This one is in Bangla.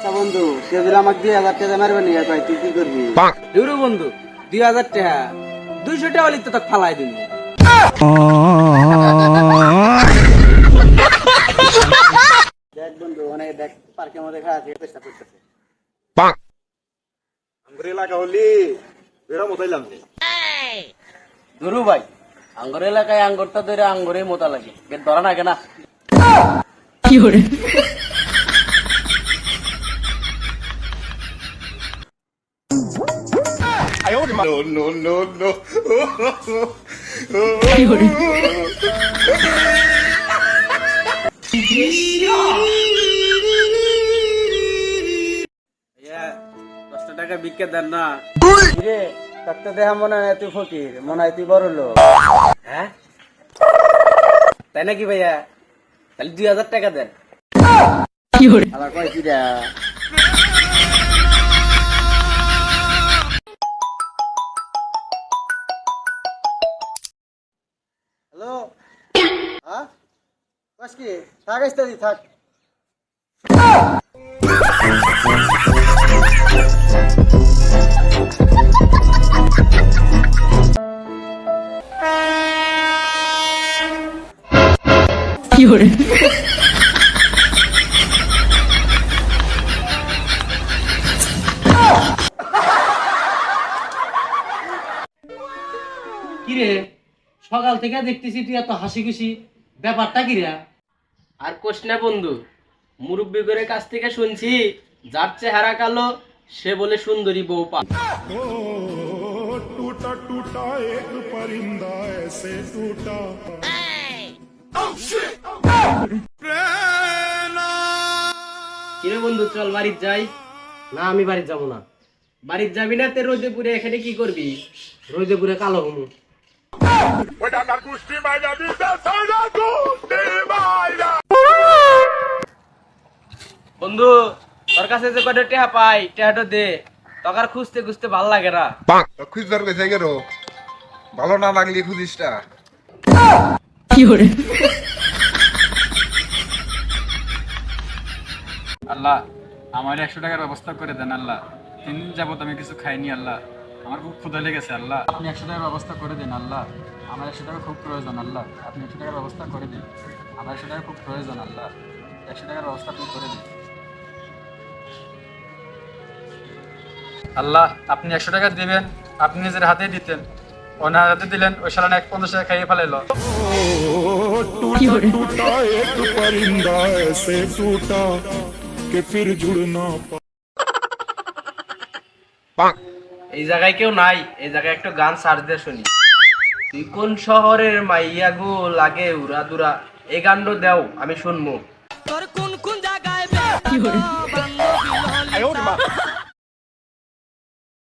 আচ্ছা বন্ধু কেউ যদি আমাকে দুই হাজার টাকা মারবে নি কয় তুই কি করবি? দুরু বন্ধু দুই হাজার টাকা। দুইশো টাকা লিখতে তো ফালাই দিন দেখ বন্ধু অনেক দেখ পার্কের মধ্যে খাওয়া আছে চেষ্টা করতেছে। আমগুরি এলাকা হলি মতাইলাম ভাই আঙ্গুর এলাকায় আঙ্গুরটা ধরে আঙ্গুরে মোতা লাগে। ধরা না কেনা no no no no. দশটা টাকা বিক্রি দেন না। রে তোর তো দেখা মনে হয় তুই ফকির মনে হয় তুই বড় লোক। হ্যাঁ? তাই নাকি ভাইয়া? তাহলে দুই হাজার টাকা দেন। আবার কয় কি রে হ্যালো কি থাক কিরে সকাল থেকে দেখতেছি তুই এত হাসি খুশি ব্যাপারটা কিরে আর কোষ না বন্ধু মুরব্বীগরের কাছ থেকে শুনছি, যার চেহারা কালো, সে বলে সুন্দরী বউ পা। টুটা টুটা এক পরিন্দা এসে টুটা কিরে বন্ধু, চল বাড়ির যাই। না, আমি বাড়ি যাব না। বাড়ির যাবি না তে রোদেপুরে, এখানে কি করবি? রোদেপুরে কালো হমু। ওটা আমার কুষ্টি মাইনা দিতে বন্ধু তোর কাছে যে কটা টেহা পাই টেহাটা দে। তকার খুঁজতে খুঁজতে ভালো লাগে না। খুঁজবার কইছে গেল ভালো না লাগলি খুঁজিসটা আল্লাহ আমার একশো টাকার ব্যবস্থা করে দেন আল্লাহ। তিন দিন যাবত আমি কিছু খাইনি আল্লাহ। আমার খুব ক্ষুদা লেগেছে আল্লাহ। আপনি একশো টাকার ব্যবস্থা করে দিন আল্লাহ। আমার একশো টাকা খুব প্রয়োজন আল্লাহ। আপনি একশো টাকার ব্যবস্থা করে দিন। আমার একশো টাকা খুব প্রয়োজন আল্লাহ। একশো টাকার ব্যবস্থা আপনি করে দিন। আল্লাহ আপনি একশো টাকা দিবেন আপনি নিজের হাতে দিতেন। ওনার হাতে দিলেন ওই সালান এক পঞ্চাশ টাকা খাইয়ে ফেলাইল। এই জায়গায় কেউ নাই এই জায়গায় একটু গান সার দিয়ে শুনি। তুই কোন শহরের মাইয়া গো লাগে উড়া দুরা এ গান্ড দেও আমি শুনব। কোন কোন জায়গায়